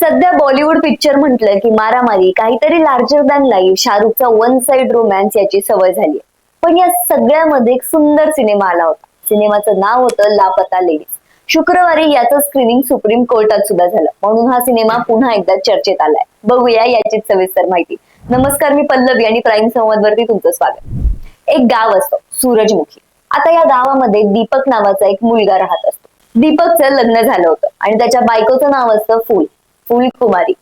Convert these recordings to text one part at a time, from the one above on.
सध्या बॉलिवूड पिक्चर म्हटलं की मारामारी काहीतरी लार्जर दॅन लाईव्ह शाहरुखचा वन साइड रोमॅन्स याची सवय झाली पण या सगळ्यामध्ये एक सुंदर सिनेमा आला होता. सिनेमाचं नाव होतं लापता लेडीज शुक्रवारी याचं स्क्रीनिंग सुप्रीम कोर्टात सुद्धा झालं. म्हणून हा सिनेमा पुन्हा एकदा चर्चेत आलाय. बघूया याचीच सविस्तर माहिती. नमस्कार मी पल्लवी आणि प्राईम संवाद वरती तुमचं स्वागत. एक गाव असतो सूरजमुखी. आता या गावामध्ये दीपक नावाचा एक मुलगा राहत असतो. दीपकचं लग्न झालं होतं आणि त्याच्या बायकोचं नाव असतं फुल. फुलकुमारी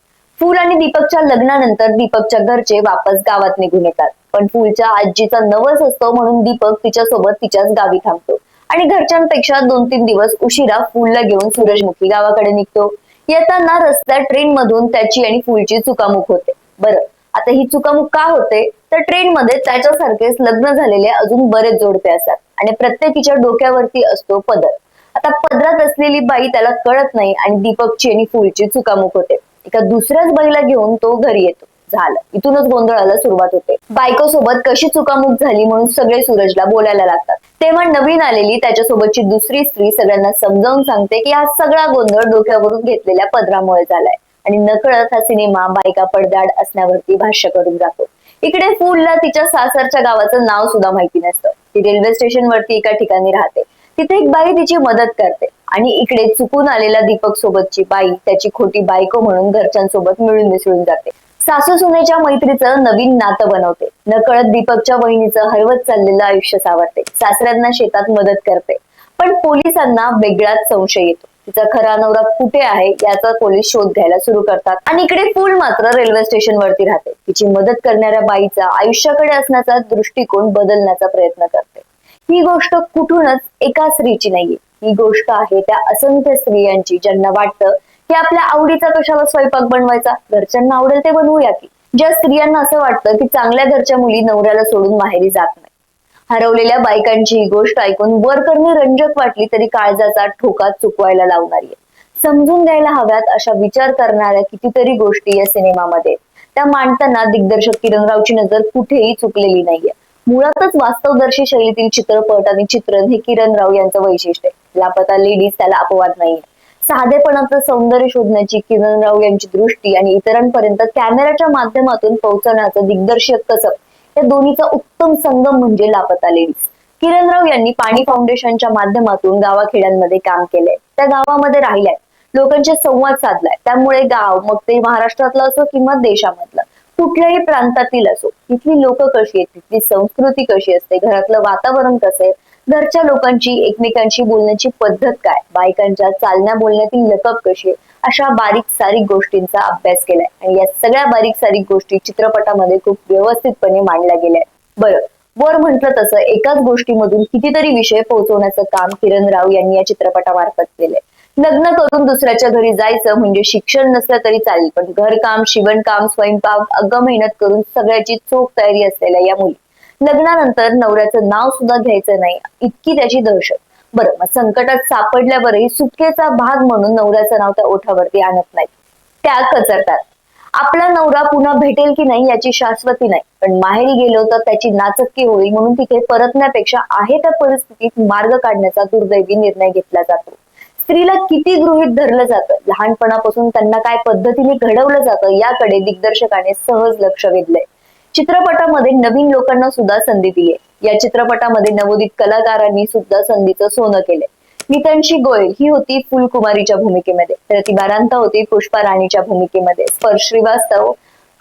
फुल आणि दीपकच्या लग्नानंतर दीपकच्या घरचे वापस गावात निघून येतात. पण फुलच्या आजीचा नवस असतो म्हणून दीपक तिच्यासोबत तिच्याच गावी थांबतो. आणि घरच्यांपेक्षा दोन तीन दिवस उशिरा फुलला घेऊन सूरजमुखी गावाकडे निघतो. येताना रस्त्यात ट्रेन मधून त्याची आणि फुलची चुकामुक होते. बरं आता ही चुकामुक का होते? तर ट्रेन मध्ये त्याच्यासारखेच लग्न झालेले अजून बरेच जोडपे असतात. आणि प्रत्येकीच्या डोक्यावरती असतो पदर. आता पदरात असलेली बाई त्याला कळत नाही आणि दीपकची आणि फुलची चुकामुक होते. एका दुसऱ्याच बाईला घेऊन तो घरी येतो. झालं. इथूनच गोंधळाला सुरुवात होते. बायको सोबत कशी चुकामुक झाली म्हणून सगळे सूरजला बोलायला लागतात. तेव्हा नवीन आलेली त्याच्यासोबतची दुसरी स्त्री सगळ्यांना समजावून सांगते की हा सगळा गोंधळ डोक्यावरून घेतलेल्या पदरामुळे झालाय. आणि नकळत हा सिनेमा बायका पडदाड असण्यावरती भाष्य करून जातो. इकडे फुलला तिच्या सासरच्या गावाचं नाव सुद्धा माहिती नसतं. ती रेल्वे स्टेशन वरती एका ठिकाणी राहते. तिथे एक बाई तिची मदत करते. आणि इकडे चुकून आलेल्या दीपक सोबतची बाई त्याची खोटी बायको म्हणून घरच्यांसोबत मिळून मिसळून जाते. सासू सुनेच्या मैत्रीचं नवीन नातं बनवते. नकळत दीपकच्या बहिणीचं हरवत चाललेलं आयुष्य सावरते. सासऱ्यांना शेतात मदत करते. पण पोलिसांना वेगळाच संशय येतो. तिचा खरा नवरा कुठे आहे याचा पोलीस शोध घ्यायला सुरू करतात. आणि इकडे पूल मात्र रेल्वे स्टेशन वरती राहते. तिची मदत करणाऱ्या बाईचा आयुष्याकडे असण्याचा दृष्टिकोन बदलण्याचा प्रयत्न करते. ही गोष्ट कुठूनच एका स्त्रीची नाहीये. ही गोष्ट आहे त्या असंख्य स्त्रियांची. ज्यांना वाटतं की आपल्या आवडीचा कशाला स्वयंपाक बनवायचा? घरच्यांना आवडेल ते बनवूया की. ज्या स्त्रियांना असं वाटतं की चांगल्या घरच्या मुली नवऱ्याला सोडून माहेरी जात नाही हरवलेल्या बायकांची ही गोष्ट ऐकून वर करणे रंजक वाटली तरी काळजाचा ठोका चुकवायला लावणारी समजून घ्यायला हव्यात अशा विचार करणाऱ्या कितीतरी गोष्टी या सिनेमामध्ये. त्या मांडताना दिग्दर्शक किरणरावची नजर कुठेही चुकलेली नाहीये. मुळातच वास्तवदर्शी शैलीतील चित्रपट आणि चित्रण हे किरणराव यांचं वैशिष्ट्य लापता लेडीज त्याला अपवाद नाहीये. साधेपणाचं सौंदर्य शोधण्याची किरणराव यांची दृष्टी आणि इतरांपर्यंत कॅमेऱ्याच्या माध्यमातून पोहोचवण्याचं दिग्दर्शक कसं या दोन्हीचा उत्तम संगम म्हणजे लापता लेडीज किरणराव यांनी पाणी फाउंडेशनच्या माध्यमातून गावाखेड्यांमध्ये काम केलंय. त्या गावामध्ये राहिल्यात लोकांचे संवाद साधलाय. त्यामुळे गाव मग ते महाराष्ट्रातलं असो किंवा देशामधलं कुठल्याही प्रांतातील असो तिथली लोक कशी आहेत तिथली संस्कृती कशी असते घरातलं वातावरण कसं आहे घरच्या लोकांची एकमेकांशी बोलण्याची पद्धत काय बायकांच्या चालण्या बोलण्यातील लकब कशी आहे अशा बारीक सारीक गोष्टींचा अभ्यास केलाय. आणि या सगळ्या बारीक सारीक गोष्टी चित्रपटामध्ये खूप व्यवस्थितपणे मांडल्या गेल्या बरं वर म्हटलं तसं एकाच गोष्टीमधून कितीतरी विषय पोहोचवण्याचं काम किरण राव यांनी या चित्रपटामार्फत केलंय. लग्न करून दुसऱ्याच्या घरी जायचं म्हणजे शिक्षण नसलं तरी चालेल. पण घरकाम शिवणकाम स्वयंपाक अग्ग मेहनत करून सगळ्याची चोख तयारी असलेल्या या मुली. लग्नानंतर नवऱ्याचं नाव सुद्धा घ्यायचं नाही इतकी त्याची दहशत. बरं मग संकटात सापडल्यावरही सुटकेचा भाग म्हणून नवऱ्याचं नाव त्या ओठावरती आणत नाही त्या कचरतात. आपला नवरा पुन्हा भेटेल की नाही याची शाश्वती नाही. पण माहेरी गेलो तर त्याची नाचक्की होईल म्हणून तिथे परतण्यापेक्षा आहे त्या परिस्थितीत मार्ग काढण्याचा दुर्दैवी निर्णय घेतला जातो. स्त्रीला किती गृहित धरलं जातं? लहानपणापासून त्यांना काय पद्धतीने घडवलं जातं? याकडे दिग्दर्शकाने सहज लक्ष वेधलंय. चित्रपटामध्ये नवीन लोकांना सुद्धा संधी दिली या चित्रपटामध्ये नवोदित कलाकारांनी सुद्धा संधीचं सोनं केलंय. नितांशी गोयल ही होती फुलकुमारीच्या भूमिकेमध्ये. तर ती बारांता होती पुष्पा राणीच्या भूमिकेमध्ये. स्पर्श श्रीवास्तव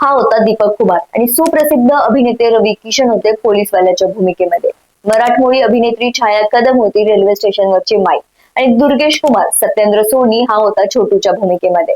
हा होता दीपक कुमार. आणि सुप्रसिद्ध अभिनेते रवी किशन होते पोलीसवाल्याच्या भूमिकेमध्ये. मराठमोळी अभिनेत्री छाया कदम होती रेल्वे स्टेशनवरची माई. आणि दुर्गेश कुमार सत्येंद्र सोनी हा होता छोटूच्या भूमिकेमध्ये.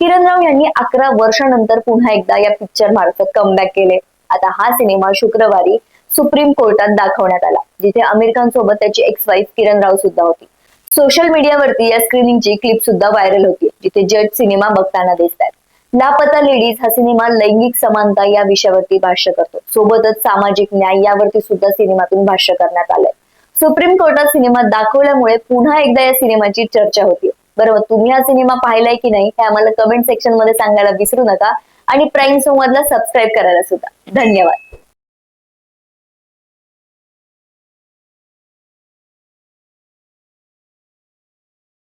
किरणराव यांनी अकरा वर्षानंतर पुन्हा एकदा या पिक्चर मार्फत कमबॅक केले. आता हा सिनेमा शुक्रवारी सुप्रीम कोर्टात दाखवण्यात आला जिथे आमिर खान सोबत त्याची एक्स वाईफ किरण राव सुद्धा होती. सोशल मीडियावरती या स्क्रीनिंगची क्लिप सुद्धा व्हायरल होती जिथे जज सिनेमा बघताना दिसतात. लापता लेडीज हा सिनेमा लैंगिक समानता या विषयावरती भाष्य करतो. सोबतच सामाजिक न्याय यावरती सुद्धा सिनेमातून भाष्य करण्यात आलंय. सुप्रीम कोर्टात सिनेमा दाखवल्यामुळे पुन्हा एकदा या सिनेमाची चर्चा होती. बरोबर तुम्ही हा सिनेमा पाहिलाय की नाही हे आम्हाला कमेंट सेक्शनमध्ये सांगायला विसरू नका आणि प्राईम संवादला सबस्क्राईब करायला सुद्धा. धन्यवाद.